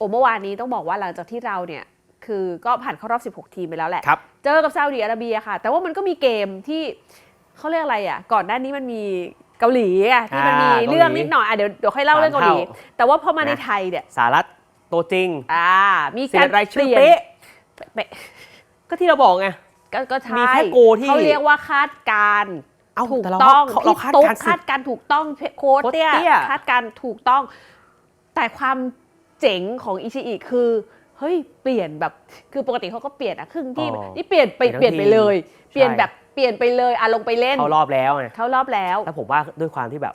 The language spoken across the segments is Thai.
โอ้เมื่อวานนี้ต้องบอกว่าหลังจากที่เราเนี่ยคือก็ผ่านเข้ารอบ 16 ทีมไปแล้วแหละ ครับ เจอกับซาอุดิอาระเบียค่ะ แต่ว่ามันก็มีเกมที่เขาเรียกอะไรอะ ก่อนหน้านี้มันมีเกาหลีอะที่มันมีอ่าเรื่องเกาหลีนิดหน่อยอะเดี๋ยวเดี๋ยวค่อยเล่าเรื่องเกาหลีสามเท่าแต่ว่าพอมาในนะไทยเนี่ยสารัตตัวจริงอ่า มีเสีกายรรายชื่อเปลี่ยนเป๊ะเป๊ะก็ที่เราบอกไง ก็ก็ใช่มีแค่โกที่เขาเรียกว่าคาดการณ์เอ้าถูกแต่เราต้องเขาเราพี่คาดตุ๊กการณ์สิคาดการณ์ถูกต้องโค้ดโค้ชเตี้ยเตี้ย คาดการณ์ถูกต้อง แต่ความ เจ๋งของอิชิอิคือเฮ้ยเปลี่ยนแบบคือปกติเขาก็เปลี่ยนอะครึ่งที่อ๋อนี่เปลี่ยนไปเปลี่ยนทั้งเปลี่ยนไปเลย เปลี่ยนใช่ แบบเปลี่ยนไปเลยอะลงไปเล่นเข้ารอบแล้วไงเข้ารอบแล้ว แล้วผมว่าด้วยความที่แบบ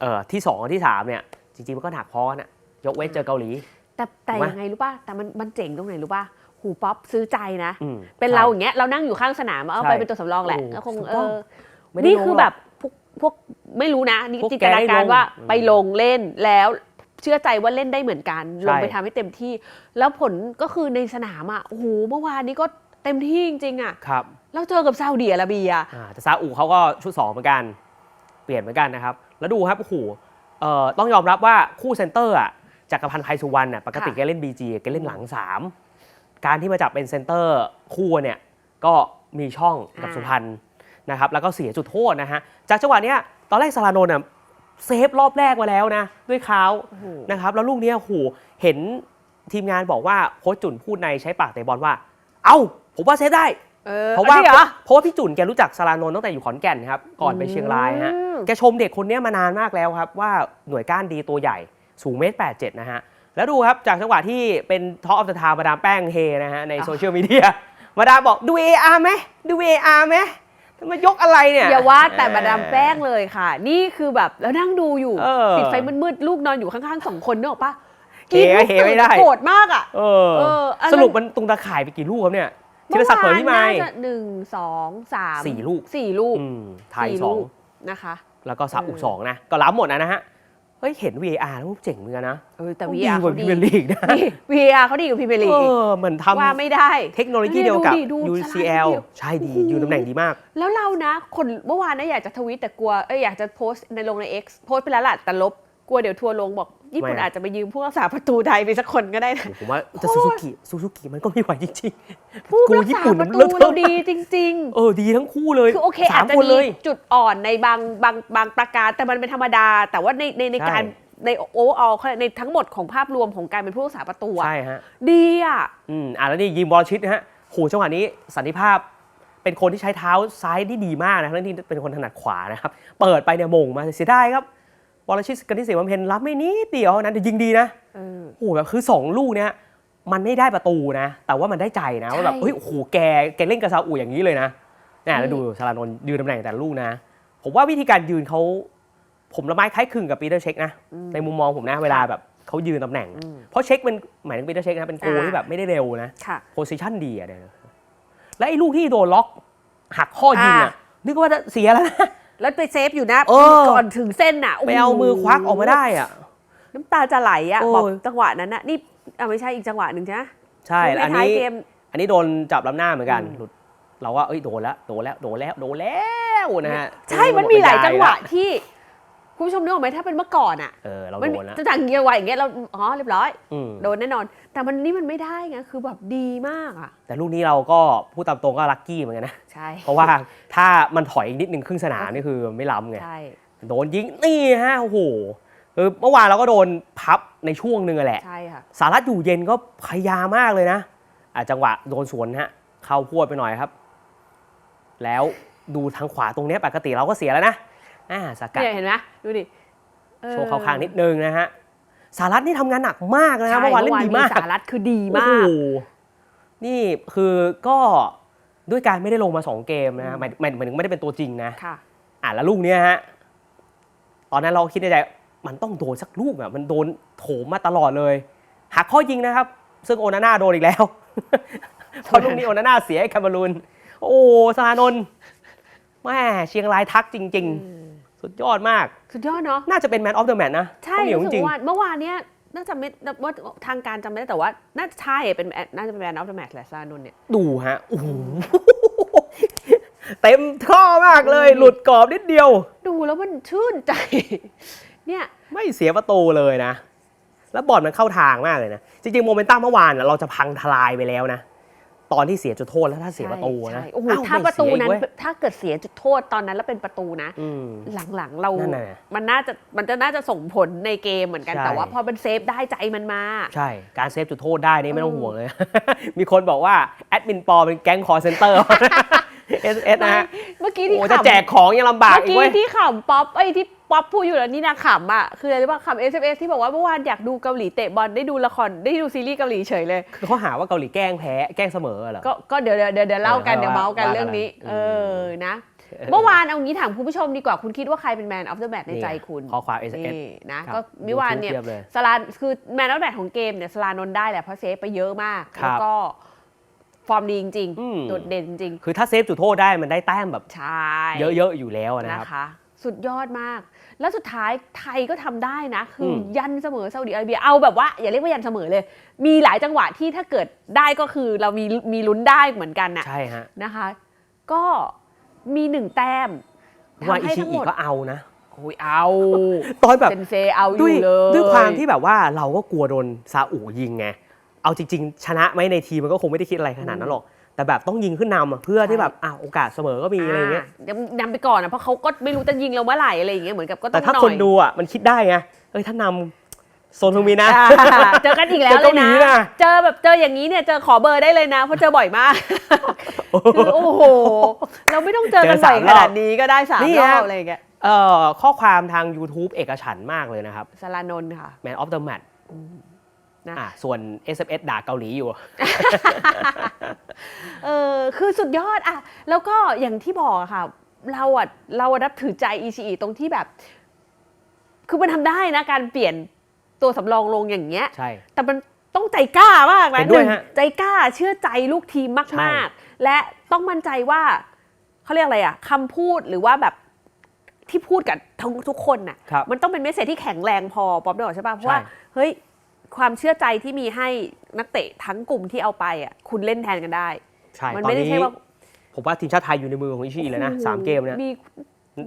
เออที่สองกับที่สามเนี่ย จริงๆมันก็หนักพอกันอะยกเว้นเจอเกาหลี แต่แต่ถูกไหม ยังไงรู้ป่ะแต่มันมันเจ๋งตรงไหนรู้ป่ะหูป๊อปซื้อใจนะ อืมเป็นใช่เราอย่างเงี้ยเรานั่งอยู่ข้างสนามเอาใช่ไปเป็นตัวสำรองแหละโอ้แล้วคงถูกเอต้อง อ ไม่ได้นี่ลงคือหรก แบบพวกพวกไม่รู้นะนี่พวกจินแกตนาการได้ลงว่าอืม ไปลงเล่นแล้ว เชื่อใจว่าเล่นได้เหมือนกันใช่ลงไปทำให้เต็มที่ แล้วผลก็คือในสนามอะโอ้โหเมื่อวานนี้ก็เต็มที่จริงๆอะครับแล้วเจอกับซาอุดิอาระเบียอ่าแต่ซาอุเขาก็ชุดสองเหมือนกัน เปลี่ยนเหมือนกันนะครับ แล้วดูครับโอ้โหเอ่อต้องยอมรับว่าคู่เซนเตอร์อะจักรพันธ์ไพสุวรรณน่ะปกติค่ะแกเล่น BG แกเล่นหลัง 3 การที่มาจับเป็นเซนเตอร์คู่เนี่ยก็มีช่องกับสุพรรณนะครับแล้วก็เสียจุดโทษนะฮะจากจังหวะเนี้ยตอนแรกสารานนท์น่ะ เซฟรอบแรกมาแล้วนะ ด้วยเขาโอ้โหนะครับ แล้วลูกเนี้ยโอ้โหเห็นทีมงานบอกว่าโค้ชจุนพูดในใช้ปากเตะบอลว่า เอ้า ผมว่าเซฟได้เออเพราะว่าอันนี้เหรอเพราะว่าพี่จุนแกรู้จักสารานนท์ตั้งแต่อยู่ขอนแก่นครับ ก่อนไปเชียงรายฮะอืมแกชมเด็กคนเนี้ยมานานมากแล้วครับ ว่าหน่วยก้านดีตัวใหญ่สูงเมตรแปดเจ็ดนะฮะ แล้วดูครับจากจังหวะที่เป็นท็อปออฟเดอะทาวมาดามแป้งเฮนะฮะในอะโซเชียลมีเดียมาดามบอกดู AR ไหมดู AR ไหม มายกอะไรเนี่ย อย่าว่าแต่มาดามแป้งเลยค่ะ นี่คือแบบแล้วนั่งดูอยู่เออ ปิดไฟมืดๆลูกนอนอยู่ข้างๆสองคนเนกอะปะเฮก็เฮไม่ได้โกรธมากอะ เออ เอออันนั้น สรุปมันตรงตาข่ายไปกี่ลูกครับเนี่ยธีรศักดิ์เผยที่ไมเมื่อวานน่าจะหนึ่งสองสามสี่ลูก สี่ลูกอืมไทยสี่สอง ลูกนะคะ แล้วก็ซาอุเออสองนะ ก็ล้ำหมดนะนะฮะ เฮ้ยเห็น VAR แล้วเจ๋งเหมือนกันนะเออแต่ดี VR กว่าเขาพรีดีเมียร์ลีกนะนี่ VR เขาดีกว่าพรีเมียร์ลีกเออีกอเหมือนทว่าไม่ได้ำเทคโนโลยีเดียวกับนี่ดูดิดู UCL สไลด์เดียวใช่ดีโอ้โหอยู่ตำแหน่งดีมาก แล้วเรานะ คนเมื่อวานนะอยากจะทวิตแต่กลัวเอ้ยอยากจะโพสต์ในลงใน X โพสต์ไปแล้วล่ะแต่ลบกลัวเดี๋ยวทัวร์ลงบอก ญี่ปุ่นไม่ อาจจะไปยืมผู้รักษาประตูไทยไปสักคนก็ได้นะ ผมว่าแต่โคตรซูซูกิซูซูกิมันก็ไม่ไหวจริงผู้กูรักญี่ษาปุ่นประมันตูเลอะเทอะเราดีจริงๆเออดีทั้งคู่เลยๆ คือโอเคสาอาจมจะคนเลมียจุดอ่อนในบางบางบางประการแต่มันเป็นธรรมดา แต่ว่าในในในใช่ การในโอเวอร์ออในทั้งหมดของภาพรวมของการเป็นผู้รักษาประตูอะใช่ฮะ ดีอะ อืมอะแล้วนี่ยิมบอลชิดนะฮะโหจังหวะนี้สันติภาพเป็นคนที่ใช้เท้าซ้ายได้ดีมากนะทั้งที่เป็นคนถนัดขวานะครับ เปิดไปเนี่ยมงมาเสียดายครับ บอลชิดกันที่เสียบำเพ็ญรับไม่นิดเดียวนะแต่ยิงดีนะเออโอ้โหแบบคือ 2 ลูกเนี้ยมันไม่ได้ประตูนะ แต่ว่ามันได้ใจนะใช่ว่าแบบเฮ้ยโอ้โหแกแกเล่นกับซาอุอย่างนี้เลยนะเนี่ยแล้วอืมดูสารานนท์ยืนตำแหน่งแต่ละลูกนะ ผมว่าวิธีการยืนเขาผมละไม้คล้ายคลึงกับปีเตอร์เช็คนะในมุมมองผมนะเวลาแบบเขายืนตำแหน่งอืมเพราะเช็คมันหมายถึงปีเตอร์เช็คนะเป็นโกอ่าที่แบบไม่ได้เร็วนะค่ะโพซิชันดีอะเนี่ยและไอ้ลูกที่โดนล็อกหักข้อยิงอ่าอะนึกว่าจะเสียแล้วนะ แล้วไปเซฟอยู่นะเออ ก่อนถึงเส้นน่ะโโหไปเอามือควักออกมาได้อะน้ำตาจะไหลอะโอ้บอกจังหวะนั้นน่ะนี่อะไม่ใช่อีกจังหวะหนึ่งใช่ไหมใช่แล้วอันในท้ายนี้ เกม อันนี้โดนจับลำหน้าเหมือนกันอืม หลุดเราว่าเอ้ยโดนแล้วโดนแล้วโดนแล้วโดนแล้วนะฮะใช่มันมีหลายจังหวะเออที่ คุณผู้ชมนึกออกไหมถ้าเป็นเมื่อก่อนอะเออเรามันโดมีนแล้วจะจังจังหวะอย่างเงี้ยเราอ๋อเรียบร้อย อืมโดนแน่นอน แต่มันนี่มันไม่ได้ไงคือแบบดีมากอะ แต่ลูกนี้เราก็พูดตามตรงก็ลัคกี้เหมือนกันนะ ใช่เพราะว่าถ้ามันถอยอีกนิดนึงครึ่งสนามนี่คือไม่ล้ำไง ใช่โดนยิงนี่ฮะโอ้โหคือเมื่อวานเราก็โดนพับในช่วงหนึ่งอะแหละ ใช่ค่ะ สารัตอยู่เย็นก็พยายามมากเลยนะอะจังหวะโดนสวนฮะ เข้าพวดไปหน่อยครับ แล้วดูทางขวาตรงเนี้ยปกติเราก็เสียแล้วนะ อ่าสกัดเนี่ยเห็นไหมดูดิออโชว์เข้าข้างนิดนึงนะฮะสารัตนี่ทำงานหนักมากนะใช่เมื่อวานเล่นดีมากสารัตคือดีมาโอ้กโหนี่คือก็ด้วยการไม่ได้ลงมาสองเกมนะหมายหมายหมายถึงไม่ได้เป็นตัวจริงนะค่ะอะแล้วลูกเนี้ยฮะตอนนั้นเราคิดในใจมันต้องโดนสักลูกอะมันโดนโถมมาตลอดเลยหักข้อยิงนะครับ ซึ่งโอนาน่าโดนอีกแล้วเพราะลูกนี้โอนาน่าเสียให้แคมารูนโอ้สนานนท์แม่เชียงรายทักจริง ๆ สุดยอดมาก สุดยอดเนาะน่าจะเป็นแมนออฟเดอะแมตนะใช่ต้องเหนียวรู้จสึริกงว่าเมื่อวานเนี้ยน่าจะไม่ว่าทางการจำไม่ได้แต่ว่า น่าจะใช่เป็นน่าจะเป็นแบรนด์ออฟเดอะแมทแหละซานนท์เนี่ยๆดูฮะโอ้โหเต็มข้อมากเลย หลุดกรอบนิดเดียว ดูแล้วมันชื่นใจ เนี่ยไม่เสียประตูเลยนะ แล้วบอลมันเข้าทางมากเลยนะ จริงๆโมเมนตัมเมื่อวานน่ะเราจะพังทลายไปแล้วนะ ตอนที่เสียจุดโทษแล้วถ้าเสียประตูนะใช่โอ้โหเอ้ถ้าไม่ประตูเสียอีกนั้นเว้ย ถ้าเกิดเสียจุดโทษตอนนั้นแล้วเป็นประตูนะ อืม หลังๆ เรา นั่นน่ะมันน่าจะมันจะน่าจะส่งผลในเกมเหมือนกัน ใช่ แต่ว่าพอมันเซฟได้ใจมันมา ใช่ การเซฟจุดโทษได้นี่ไม่ต้องอืมห่วงเลย มีคนบอกว่า แอดมินปอเป็นแก๊งคอร์เซนเตอร์ เอสเอสนะฮะเมื่อกี้ที่โอ้จะขำแจกของยังลำบากเมื่ออีกกี้เว้ย ที่ขำป๊อปไอ้ยที่ ป๊อปพูดอยู่แล้วนี่นะขำอะคืออะไรรู้ป่ะขำ SMS ที่บอกว่าเมื่อวานอยากดูเกาหลีเตะบอลได้ดูละครได้ดูซีรีส์เกาหลีเฉยเลย คือเขาหาว่าเกาหลีแกล้งแพ้แกล้งเสมอเหรอก็ก็เดี๋ยวเดี๋ยวเดี๋ยวเดี๋ยวเล่ากันเออเดี๋ยวเมาส์กันว่ากันเรื่องนี้อืมเออนะเมื่อวานเอางี้ถามคุณผู้ชมดีกว่าคุณคิดว่าใครเป็นแมนออฟเดอะแมตในใจคุณข้อความเอสเอสนี่นะก็เมื่อวานเนี่ยเทียบเลยสลานคือแมนออฟแมตของเกมเนี่ยสลานนท์ได้แหละเพราะเซฟไปเยอะมากครับแล้วก็ฟอร์มดีจริงอืมๆโดดเด่นจริง คือถ้าเซฟจุดโทษได้มันได้แต้มแบบๆใช่เยอะๆอยู่แล้วนะครับนะคะ สุดยอดมาก แล้วสุดท้ายไทยก็ทำได้นะ คืออมยันเสมอซาอุดิอาระเบียเอาแบบว่า อย่าเรียกว่ายันเสมอเลย มีหลายจังหวะที่ถ้าเกิดได้ก็คือเรามีมีลุ้นได้เหมือนกันน่ะใช่ฮะนะคะ ก็มีหนึ่งแต้มว่าทำอิให้ชิทั้งหอิมดก็เอานะโอ้ยเอาตอนแบบเซนเซเอาอด้วยยู่เลยด้วยความที่แบบว่าเราก็กลัวโดนซาอุยิงไงเอาจริง ๆ ชนะไหมในทีมมันก็คงไม่ได้คิดอะไรขนาดนั้นหรอก แต่แบบต้องยิงขึ้นนำอะเพื่อที่แบบอะโอกาสเสมอก็มีอะไรเงี้ยยังนำไปก่อนนะเพราะเขาก็ไม่รู้จะยิงเราเมื่อไหร่อะไรอย่างเงี้ยเหมือนกับก็ต้แต่องถ้าหน่อยคนดูอะมันคิดได้ไงเอ้ยถ้านำโซนทูมีนะ อ่าเจอกันอีกแล้วเจอเลเกายหลีนะ นะเจอแบบเจออย่างนี้เนี่ยเจอขอเบอร์ได้เลยนะเพราะเจอบ่อยมากคือโอ้โห เราไม่ต้องเจอกันเจอบ่สาอยมขรอบนาดนี้ก็ได้สามนี่รอฮะบอะไรอย่างเงี้ยเอ่อข้อความทาง YouTube เอกฉันท์มากเลยนะครับสลานนท์ค่ะ Man of the Match นะอะส่วน SMS ด่าเกาหลีอยู่ เออคือสุดยอดอะแล้วก็อย่างที่บอกอะค่ะ เราอะเราอะนับถือใจ ECE ตรงที่แบบ คือมันทำได้นะ การเปลี่ยนตัวสำรองลงอย่างเงี้ย ใช่ แต่มันต้องใจกล้ามากนะเห็นด้วยหงฮะใจกล้าเชื่อใจลูกทีมใช่ มากๆ และต้องมั่นใจว่าเขาเรียกอะไรอะคำพูดหรือว่าแบบที่พูดกับทั้งทุกคนน่ะ ครับ มันต้องเป็นเมสเซจที่แข็งแรงพอป๊อปได้บอกใช่ป่ะเพราะว่าใช่เฮ้ย ความเชื่อใจที่มีให้นักเตะทั้งกลุ่มที่เอาไปอะคุณเล่นแทนกันได้ ใช่มันตอนไม่ได้นี้ใช่ว่าผมว่าทีมชาติไทยอยู่ในมือของอิชิเลยนะสามเกมเนี่ยมี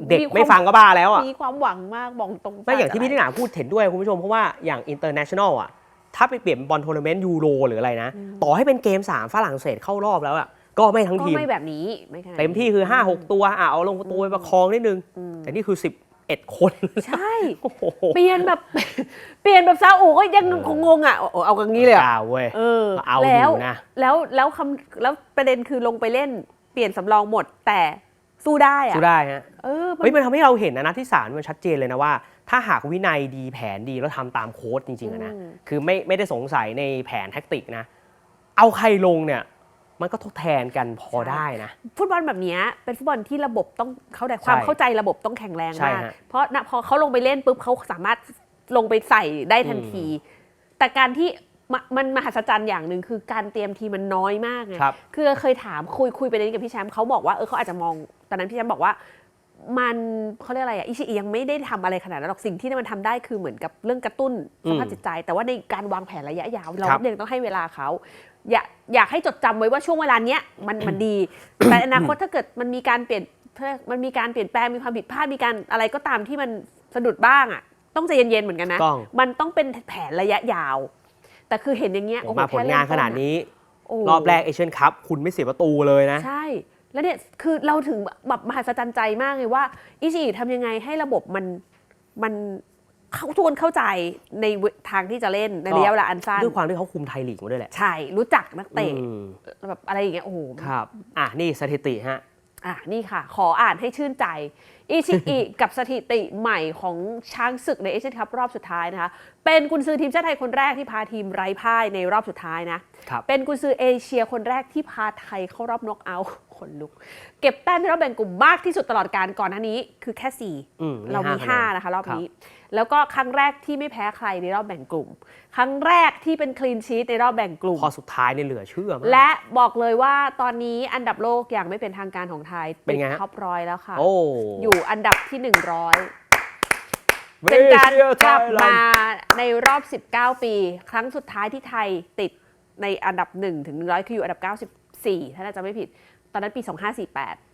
เด็กมีความ ไม่ฟังก็บ้าแล้วอะมีความหวังมากบอกตรงไม่อย่างที่พี่นิหนาพูดเห็นด้วยคุณผู้ชมเพราะว่าอย่าง international อะถ้าไปเปลี่ยนเป็นบอลทัวร์นาเมนต์ยูโรหรืออะไรนะ ต่อให้เป็นเกม3ฝรั่งเศสเข้ารอบแล้วอะก็ไม่ทั้งก็ทีม ไม่แบบนี้ไม่ขนาดนั้น เต็มที่คือ 5 6 ตัวอะเอาลงประตูไปประคองนิดนึงอืมแต่นี่คือ 11 คน ใช่ โอ้โหเปลี่ยนแบบ เปลี่ยนแบบซาอุก็ยังเออคงงงอะโอ้โหเอากันงี้เลยเหรอกล้าเว้ย เออเอาอยู่แล้วนะ แล้วแล้วคำแล้วประเด็นคือลงไปเล่นเปลี่ยนสำรองหมดแต่สู้ได้อะสู้ได้ฮะ เออมันเฮ้ยมันทำให้เราเห็นนะนัดที่สามมันชัดเจนเลยนะว่า ถ้าหากวินัยดีแผนดีแล้วทำตามโค้ดจริงๆอะนะอืมคือไม่ไม่ได้สงสัยในแผนแท็กติกนะ เอาใครลงเนี่ย มันก็ทดแทนกันพอได้นะ ฟุตบอลแบบเนี้ยเป็นฟุตบอลที่ระบบต้องเขาแต่ความใช่เข้าใจระบบต้องแข็งแรงใช่มากฮะเพราะนะพอเขาลงไปเล่นปุ๊บเขาสามารถลงไปใส่ได้ทันที แต่การที่มะมันมหัศจรรย์อย่างหนึ่งคือการเตรียมทีมมันน้อยมากไงครับคือเคยถามคุยคุยไปเรื่องกับพี่แชมป์เขาบอกว่าเออเขาอาจจะมองตอนนั้นพี่แชมป์บอกว่า มันเขาเรียกอะไรอะอิชิอิยังไม่ได้ทำอะไรขนาดนั้นหรอกสิ่งที่มันทำได้คือเหมือนกับเรื่องกระตุ้นสภาพอืมจิตใจ แต่ว่าในการวางแผนระยะยาว เราครับยังต้องให้เวลาเขาอยากอยากให้จดจำไว้ว่าช่วงเวลาเนี้ยมันมันดี แต่อนาคตถ้าเกิดมันมีการเปลี่ยนถ้ามันมีการเปลี่ยนแปลงมีความผิดพลาดมีการอะไรก็ตามที่มันสะดุดบ้างอะต้องใจเย็นๆเหมือนกันนะต้องมันต้องเป็นแผนระยะยาว แต่คือเห็นอย่างเงี้ยอโอ้อกโหมาผลงานขนาดนี้โอ้โหรอบแรกเอเชียนคัพคุณไม่เสียประตูเลยนะ ใช่ แล้วเนี่ยคือเราถึงแบบมหัศจรรย์ใจมากเลยว่าอิชิทำยังไงให้ระบบมันมันเข้าทวนเข้าใจในทางที่จะเล่นในก็ระยะเวลาอันสั้นด้วยความที่เขาคุมไทยลีกมาด้วยแหละ ใช่ รู้จักนักเตะอืมแบบอะไรอย่างเงี้ยโอ้โหครับอะนี่สถิติฮะอะนี่ค่ะ ขออ่านให้ชื่นใจ อิชิอิกับสถิติใหม่ของช้างศึกในเอเชียนคัพรอบสุดท้ายนะคะ เป็นกุนซือทีมชาติไทยคนแรกที่พาทีมไร้พ่ายในรอบสุดท้ายนะครับเป็นกุนซือเอเชียคนแรกที่พาไทยเข้ารอบน็อกเอาท์ คนลุก เก็บแต้มในรอบแบ่งกลุ่มมากที่สุดตลอดการก่อนหน้านี้ คือแค่4อืมเรามีห้าคะแนน5นะคะ รอบครับนี้ แล้วก็ครั้งแรกที่ไม่แพ้ใครในรอบแบ่งกลุ่ม ครั้งแรกที่เป็นคลีนชีตในรอบแบ่งกลุ่มพอสุดท้ายเนี่ยเหลือเชื่อมากและบอกเลยว่าตอนนี้อันดับโลกอย่างไม่เป็นทางการของไทยเป็นติดไงฮะท็อปร้อยแล้วค่ะโอ้อยู่อันดับที่ 100เป็นการกลับมาในรอบ 19 ปี ครั้งสุดท้ายที่ไทยติดในอันดับ 1 ถึง 100 คืออยู่อันดับ 94 ถ้าน่าจะไม่ผิด ตอนนั้นปี 2548